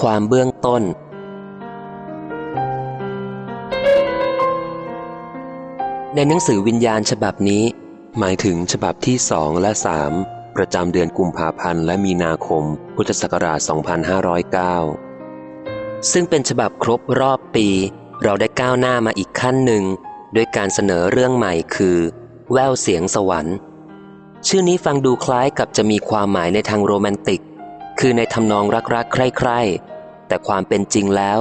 ความเบื้องต้น ในหนังสือวิญญาณฉบับนี้ หมายถึงฉบับที่สองและสามประจำเดือนกุมภาพันธ์และมีนาคม พุทธศักราช 2509 ซึ่งเป็นฉบับครบรอบปี เราได้ก้าวหน้ามาอีกขั้นหนึ่งด้วยการเสนอเรื่องใหม่คือ แววเสียงสวรรค์ ชื่อนี้ฟังดูคล้ายกับจะมีความหมายในทางโรแมนติก คือในทำนองรักๆ ใคร่ๆ แต่ความเป็นจริงแล้ว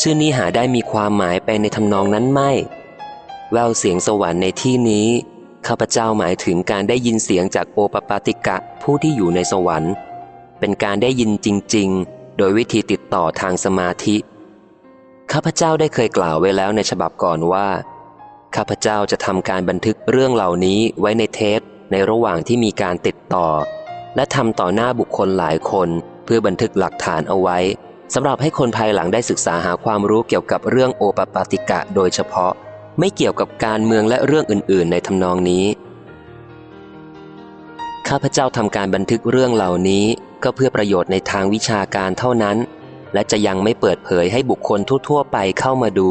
ชื่อนี้หาได้มีความหมายไปในทำนองนั้นไม่ แววเสียงสวรรค์ในที่นี้ข้าพเจ้าหมายถึงการได้ยินเสียงจากโอปปาติกะผู้ที่อยู่ในสวรรค์ เป็นการได้ยินจริง ๆ โดยวิธีติดต่อทางสมาธิ ข้าพเจ้าได้เคยกล่าวไว้แล้วในฉบับก่อนว่า ข้าพเจ้าจะทำการบันทึกเรื่องเหล่านี้ไว้ในเทปในระหว่างที่มีการติดต่อ และทำต่อหน้าบุคคลหลายคน เพื่อบันทึกหลักฐานเอาไว้สำหรับให้คนภายหลังได้ศึกษาหาความรู้เกี่ยวกับเรื่องโอปปาติกะโดยเฉพาะ ไม่เกี่ยวกับการเมืองและเรื่องอื่น ๆ ในทำนองนี้ ข้าพเจ้าทำการบันทึกเรื่องเหล่านี้ก็เพื่อประโยชน์ในทางวิชาการเท่านั้น และจะยังไม่เปิดเผยให้บุคคลทั่ว ๆ ไปเข้ามาดู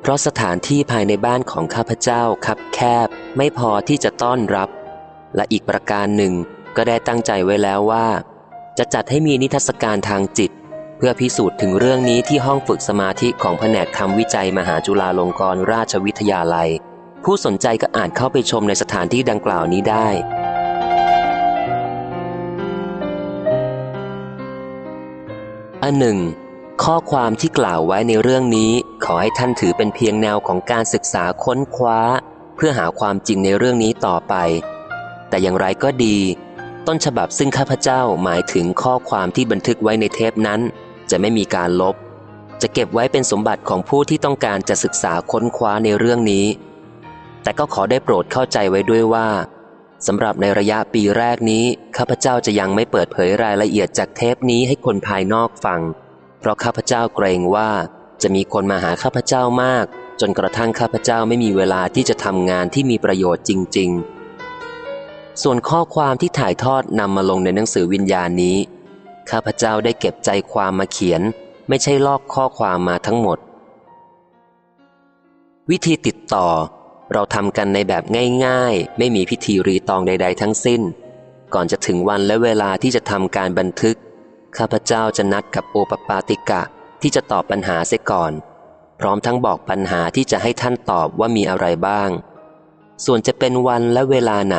เพราะสถานที่ภายในบ้านของข้าพเจ้าคับแคบ ไม่พอที่จะต้อนรับ และอีกประการหนึ่ง ก็ได้ตั้งใจไว้แล้วว่า จะจัดให้มีนิทรรศการทางจิต เพื่อพิสูจน์ถึงเรื่องนี้ที่ห้องฝึกสมาธิของแผนกคำวิจัยมหาจุฬาลงกรณราชวิทยาลัย ผู้สนใจก็อาจเข้าไปชมในสถานที่ดังกล่าวนี้ได้อันหนึ่ง ข้อความที่กล่าวไว้ในเรื่องนี้ ขอให้ท่านถือเป็นเพียงแนวของการศึกษาค้นคว้า เพื่อหาความจริงในเรื่องนี้ต่อไป แต่อย่างไรก็ดี ต้นฉบับซึ่งข้าพเจ้าหมายถึงข้อความที่บันทึกไว้ในเทปนั้น จะไม่มีการลบ จะเก็บไว้เป็นสมบัติของผู้ที่ต้องการจะศึกษาค้นคว้าในเรื่องนี้ แต่ก็ขอได้โปรดเข้าใจไว้ด้วยว่าสำหรับในระยะปีแรกนี้ข้าพเจ้าจะยังไม่เปิดเผยรายละเอียดจากเทปนี้ให้คนภายนอกฟัง เพราะข้าพเจ้าเกรงว่าจะมีคนมาหาข้าพเจ้ามาก จนกระทั่งข้าพเจ้าไม่มีเวลาที่จะทำงานที่มีประโยชน์จริง ๆ ส่วนข้อความที่ถ่ายทอดนำมาลงในหนังสือวิญญาณนี้ ข้าพเจ้าได้เก็บใจความมาเขียน ไม่ใช่ลอกข้อความมาทั้งหมด วิธีติดต่อ เราทำกันในแบบง่ายๆ ไม่มีพิธีรีตองใด ๆ ทั้งสิ้น ก่อนจะถึงวันและเวลาที่จะทำการบันทึก ข้าพเจ้าจะนัดกับโอปปาติกะที่จะตอบปัญหาเสียก่อน พร้อมทั้งบอกปัญหาที่จะให้ท่านตอบว่ามีอะไรบ้าง ส่วนจะเป็นวันและเวลาไหน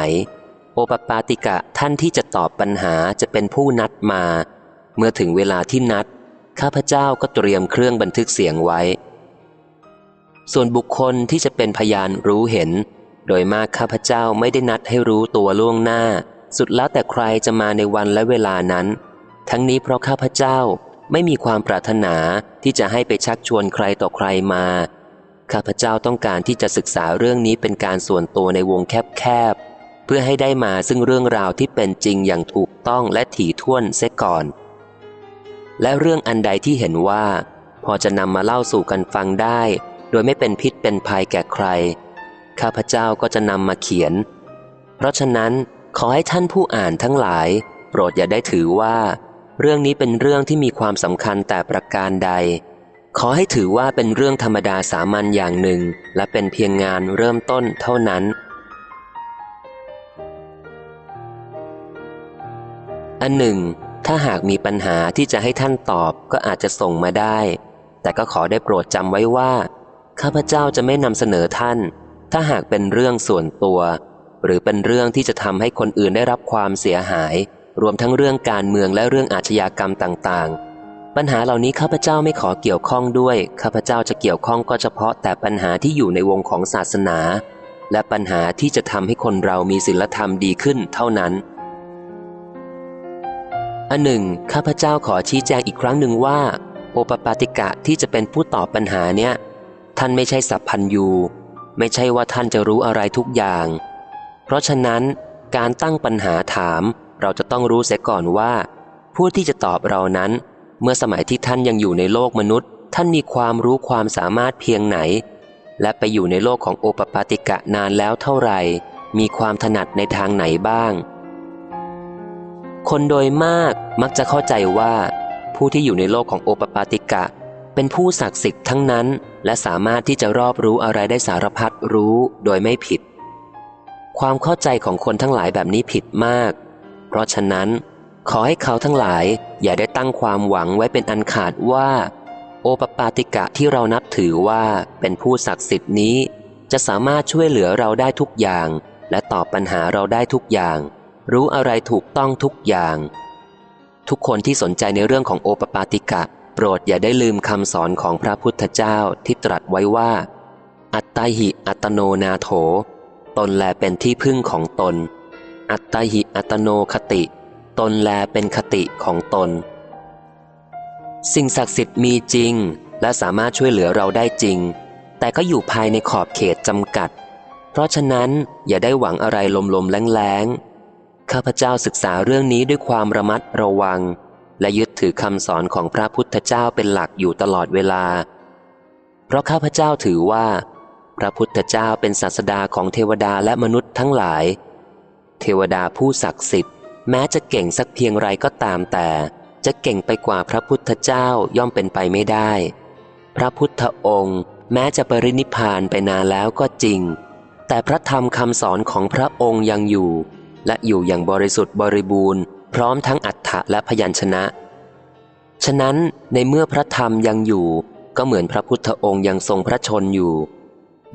ปปาติกะท่านที่จะตอบปัญหาจะเป็นผู้นัดมา เมื่อถึงเวลาที่นัด ข้าพเจ้าก็เตรียมเครื่องบันทึกเสียงไว้ ส่วนบุคคลที่จะเป็นพยานรู้เห็น โดยมากข้าพเจ้าไม่ได้นัดให้รู้ตัวล่วงหน้า สุดแล้วแต่ใครจะมาในวันและเวลานั้น ทั้งนี้เพราะข้าพเจ้าไม่มีความปรารถนาที่จะให้ไปชักชวนใครต่อใครมา ข้าพเจ้าต้องการที่จะศึกษาเรื่องนี้เป็นการส่วนตัวในวงแคบๆ พื่อให้ได้มาซึ่งเรื่องราวที่เป็นจริงอย่างถูกต้องและถี่ถ้วนเสียก่อน และเรื่องอันใดที่เห็นว่า พอจะนำมาเล่าสู่กันฟังได้ โดยไม่เป็นพิษเป็นภัยแก่ใคร ข้าพเจ้าก็จะนำมาเขียน เพราะฉะนั้นขอให้ท่านผู้อ่านทั้งหลาย โปรดอย่าได้ถือว่า เรื่องนี้เป็นเรื่องที่มีความสำคัญแต่ประการใด ขอให้ถือว่าเป็นเรื่องธรรมดาสามัญอย่างหนึ่ง และเป็นเพียงงานเริ่มต้นเท่านั้น อันหนึ่ง ถ้าหากมีปัญหาที่จะให้ท่านตอบก็อาจจะส่งมาได้ แต่ก็ขอได้โปรดจำไว้ว่า ข้าพเจ้าจะไม่นำเสนอท่าน ถ้าหากเป็นเรื่องส่วนตัว หรือเป็นเรื่องที่จะทำให้คนอื่นได้รับความเสียหาย รวมทั้งเรื่องการเมืองและเรื่องอาชญากรรมต่างๆ ปัญหาเหล่านี้ข้าพเจ้าไม่ขอเกี่ยวข้องด้วย ข้าพเจ้าจะเกี่ยวข้องก็เฉพาะแต่ปัญหาที่อยู่ในวงของศาสนา และปัญหาที่จะทำให้คนเรามีศีลธรรมดีขึ้นเท่านั้น อันหนึ่ง ข้าพเจ้าขอชี้แจงอีกครั้งหนึ่งว่า โอปปาติกะที่จะเป็นผู้ตอบปัญหาเนี่ย ท่านไม่ใช่สัพพันยู ไม่ใช่ว่าท่านจะรู้อะไรทุกอย่าง เพราะฉะนั้นการตั้งปัญหาถามเราจะต้องรู้เสียก่อนว่า ผู้ที่จะตอบเรานั้น เมื่อสมัยที่ท่านยังอยู่ในโลกมนุษย์ ท่านมีความรู้ความสามารถเพียงไหน และไปอยู่ในโลกของโอปปาติกะนานแล้วเท่าไหร่ มีความถนัดในทางไหนบ้าง คนโดยมากมักจะเข้าใจว่า ผู้ที่อยู่ในโลกของโอปปาติกะ เป็นผู้ศักดิ์สิทธิ์ทั้งนั้น และสามารถที่จะรอบรู้อะไรได้สารพัดรู้โดยไม่ผิด ความเข้าใจของคนทั้งหลายแบบนี้ผิดมาก เพราะฉะนั้น ขอให้เขาทั้งหลายอย่าได้ตั้งความหวังไว้เป็นอันขาดว่า โอปปาติกะที่เรานับถือว่าเป็นผู้ศักดิ์สิทธิ์นี้ จะสามารถช่วยเหลือเราได้ทุกอย่าง และตอบปัญหาเราได้ทุกอย่าง รู้อะไรถูกต้องทุกอย่าง ทุกคนที่สนใจในเรื่องของโอปปาติกะ โปรดอย่าได้ลืมคำสอนของพระพุทธเจ้าที่ตรัสไว้ว่า อัตตาหิอัตโนนาโถ ตนแลเป็นที่พึ่งของตน อัตตาหิอัตโนคติ ตนแลเป็นคติของตน สิ่งศักดิ์สิทธิ์มีจริง และสามารถช่วยเหลือเราได้จริง แต่ก็อยู่ภายในขอบเขตจำกัด เพราะฉะนั้นอย่าได้หวังอะไรลมๆแรงๆ ข้าพเจ้าศึกษาเรื่องนี้ด้วยความระมัดระวัง และยึดถือคำสอนของพระพุทธเจ้าเป็นหลักอยู่ตลอดเวลา เพราะข้าพเจ้าถือว่า พระพุทธเจ้าเป็นศาสดาของเทวดาและมนุษย์ทั้งหลาย เทวดาผู้ศักดิ์สิทธิ์ แม้จะเก่งสักเพียงไรก็ตามแต่ จะเก่งไปกว่าพระพุทธเจ้าย่อมเป็นไปไม่ได้ พระพุทธองค์ แม้จะปรินิพานไปนานแล้วก็จริง แต่พระธรรมคำสอนของพระองค์ยังอยู่ และอยู่อย่างบริสุทธิ์บริบูรณ์ พร้อมทั้งอัฏฐะและพยัญชนะ ฉะนั้นในเมื่อพระธรรมยังอยู่ ก็เหมือนพระพุทธองค์ยังทรงพระชนอยู่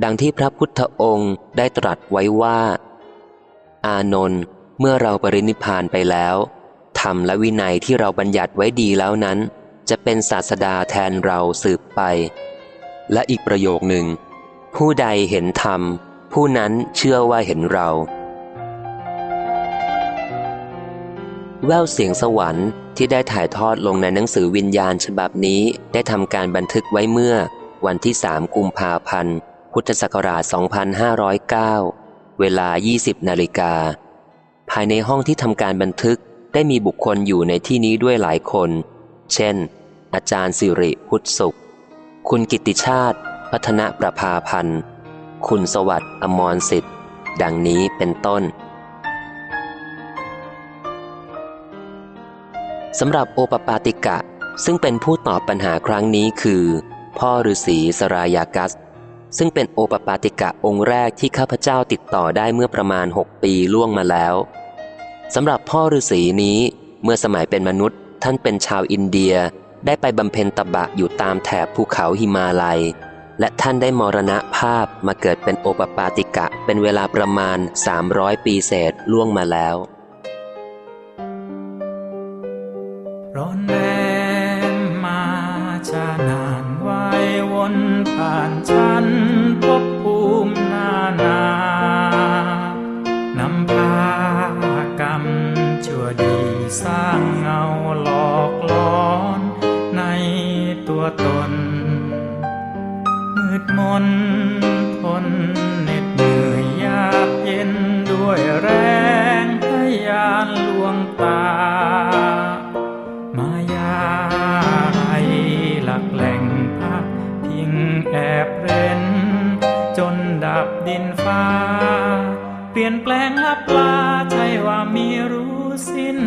ดังที่พระพุทธองค์ได้ตรัสไว้ว่า อานนท์เมื่อเราปรินิพานไปแล้วธรรมและวินัยที่เราบัญญัติไว้ดีแล้วนั้น จะเป็นศาสดาแทนเราสืบไป และอีกประโยคหนึ่ง ผู้ใดเห็นธรรม ผู้นั้นเชื่อว่าเห็นเรา แววเสียงสวรรค์ที่ได้ถ่ายทอดลงในหนังสือวิญญาณฉบับนี้ได้ทำการบันทึกไว้เมื่อ วันที่3กุมภาพันธ์ พุทธศักราช 2509 เวลา 20 นาฬิกา ภายในห้องที่ทำการบันทึกได้มีบุคคลอยู่ในที่นี้ด้วยหลายคน เช่น อาจารย์สิริพุทธสุข คุณกิติชาติ พัฒนาประภาพันธ์ คุณสวัสดิ์อมรสิทธิ์ ดังนี้เป็นต้น สำหรับโอปปาติกะ ซึ่งเป็นผู้ตอบปัญหาครั้งนี้คือ พ่อฤาษีสรายากัส ซึ่งเป็นโอปปาติกะองค์แรกที่ข้าพเจ้าติดต่อได้เมื่อประมาณ 6 ปีล่วงมาแล้วสำหรับพ่อฤาษีนี้เมื่อสมัยเป็นมนุษย์ ท่านเป็นชาวอินเดียได้ไปบำเพ็ญตบะอยู่ตามแถบภูเขาหิมาลัย และท่านได้มรณภาพมาเกิดเป็นโอปปาติกะเป็นเวลาประมาณ 300 ปีเศษล่วงมาแล้ว ร้อนแรมมาชานานวายวนผ่านฉันพบภูมินานานำพากรรมชั่วดีสร้างเงาหลอกหลอนในตัวตน มืดมนทนเหน็ดเหนื่อยยากเย็นด้วยแรงพยานลวงตา ดินฟ้า เปลี่ยนแปลงลับลาใช่ว่ามีรู้สิ้น